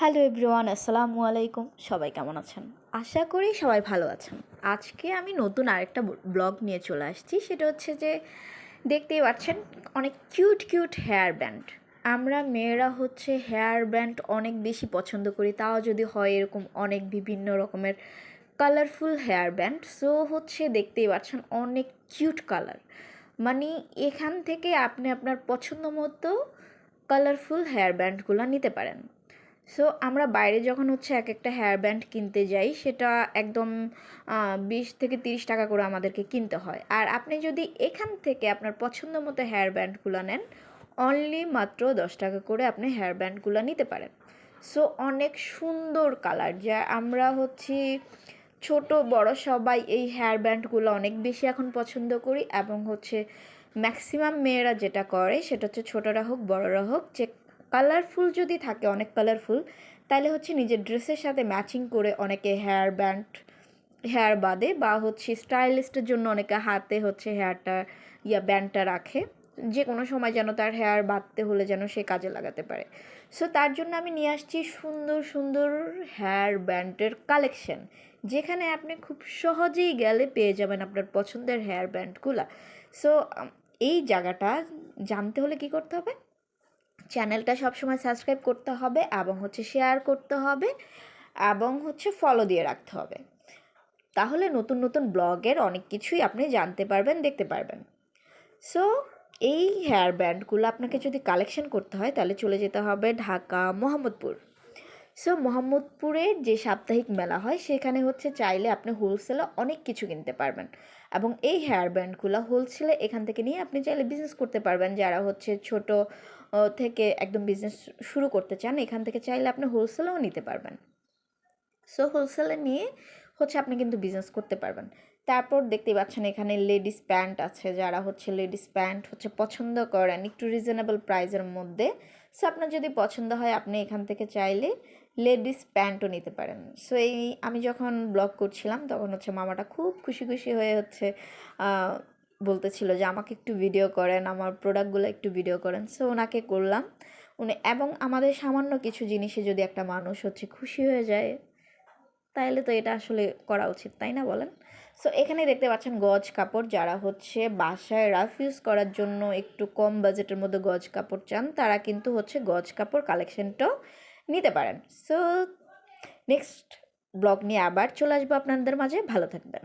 Hello everyone, আসসালামু আলাইকুম। সবাই কেমন আছেন? আশা করি সবাই ভালো আছেন। আজকে আমি নতুন আরেকটা ব্লগ নিয়ে চলে আসছি। সেটা হচ্ছে যে, দেখতেই পাচ্ছেন, অনেক কিউট কিউট হেয়ার ব্যান্ড। আমরা মেয়েরা হচ্ছে হেয়ার ব্যান্ড অনেক বেশি পছন্দ করি। তাও যদি হয় এরকম অনেক বিভিন্ন রকমের কালারফুল হেয়ার ব্যান্ড। সো হচ্ছে দেখতেই পাচ্ছেন, অনেক কিউট কালার মানে এখান থেকে আপনি আপনার পছন্দ মতো কালারফুল হেয়ার ব্যান্ডগুলো নিতে পারেন। সো আমরা বাইরে যখন হচ্ছে এক একটা হেয়ার ব্যান্ড কিনতে যাই, সেটা একদম বিশ থেকে তিরিশ টাকা করে আমাদেরকে কিনতে হয়। আর আপনি যদি এখান থেকে আপনার পছন্দ মতো হেয়ার ব্যান্ডগুলো নেন অনলি মাত্র দশ টাকা করে আপনি হেয়ার ব্যান্ডগুলো নিতে পারেন। সো অনেক সুন্দর কালার যা আমরা হচ্ছি ছোট, বড় সবাই এই হেয়ার ব্যান্ডগুলো অনেক বেশি এখন পছন্দ করি এবং হচ্ছে ম্যাক্সিমাম মেয়েরা যেটা করে, সেটা হচ্ছে ছোটরা হোক, বড়রা হোক, যে কালারফুল যদি থাকে, অনেক কালারফুল তাহলে হচ্ছে নিজের ড্রেসের সাথে ম্যাচিং করে অনেকে হেয়ার ব্যান্ড, হেয়ার বাঁধে বা হচ্ছে স্টাইলিস্টের জন্য অনেকে হাতে হচ্ছে হেয়ারটা, ইয়া ব্যান্ডটা রাখে। যে কোনো সময় যেন তার হেয়ার বাঁধতে হলে যেন সে কাজে লাগাতে পারে। সো তার জন্য আমি নিয়ে আসছি সুন্দর সুন্দর হেয়ার ব্যান্ডের কালেকশন, যেখানে আপনি খুব সহজেই গেলে পেয়ে যাবেন আপনার পছন্দের হেয়ার ব্যান্ডগুলো। সো এই জায়গাটা জানতে হলে কি করতে হবে? চ্যানেলটা সবসময় সাবস্ক্রাইব করতে হবে এবং হচ্ছে শেয়ার করতে হবে এবং হচ্ছে ফলো দিয়ে রাখতে হবে। তাহলে নতুন নতুন ব্লগের অনেক কিছুই আপনি জানতে পারবেন, দেখতে পারবেন। সো এই হেয়ার ব্যান্ডগুলো আপনাকে যদি কালেকশন করতে হয়, তাহলে চলে যেতে হবে ঢাকা, মোহাম্মদপুর। সো মোহাম্মদপুরের যে সাপ্তাহিক মেলা হয়, সেখানে হচ্ছে চাইলে আপনি হোলসেলে অনেক কিছু কিনতে পারবেন। এবং এই হেয়ার ব্যান্ডগুলো হোলসেলে এখান থেকে নিয়ে আপনি চাইলে বিজনেস করতে পারবেন। যারা হচ্ছে ছোট থেকে একদম বিজনেস শুরু করতে চান, এখান থেকে চাইলে আপনি হোলসেলেও নিতে পারবেন। সো হোলসেলে নিয়ে হচ্ছে আপনি কিন্তু বিজনেস করতে পারবেন। তারপর দেখতে পাচ্ছেন এখানে লেডিস প্যান্ট আছে, যারা হচ্ছে লেডিস প্যান্ট হচ্ছে পছন্দ করেন একটু রিজনেবল প্রাইসের মধ্যে। সো আপনার যদি পছন্দ হয়, আপনি এখান থেকে চাইলে লেডিস প্যান্টও নিতে পারেন। সো এই আমি যখন ব্লগ করছিলাম, তখন হচ্ছে মামাটা খুব খুশি খুশি হয়ে হচ্ছে বলতেছিল যে, আমাকে একটু ভিডিও করেন, আমার প্রোডাক্টগুলো একটু ভিডিও করেন। সো ওনাকে করলাম। উনি, এবং আমাদের সামান্য কিছু জিনিসে যদি একটা মানুষ হচ্ছে খুশি হয়ে যায় তাহলে তো এটা আসলে করা উচিত, তাই না বলেন? সো এখানে দেখতে পাচ্ছেন গজ কাপড়, যারা হচ্ছে বাসায় রাফ ইউজ করার জন্য একটু কম বাজেটের মধ্যে গজ কাপড় চান, তারা কিন্তু হচ্ছে গজ কাপড় কালেকশনটাও নিতে পারেন। সো নেক্সট ব্লগ নিয়ে আবার চলে আসব আপনাদের মাঝে। ভালো থাকবেন।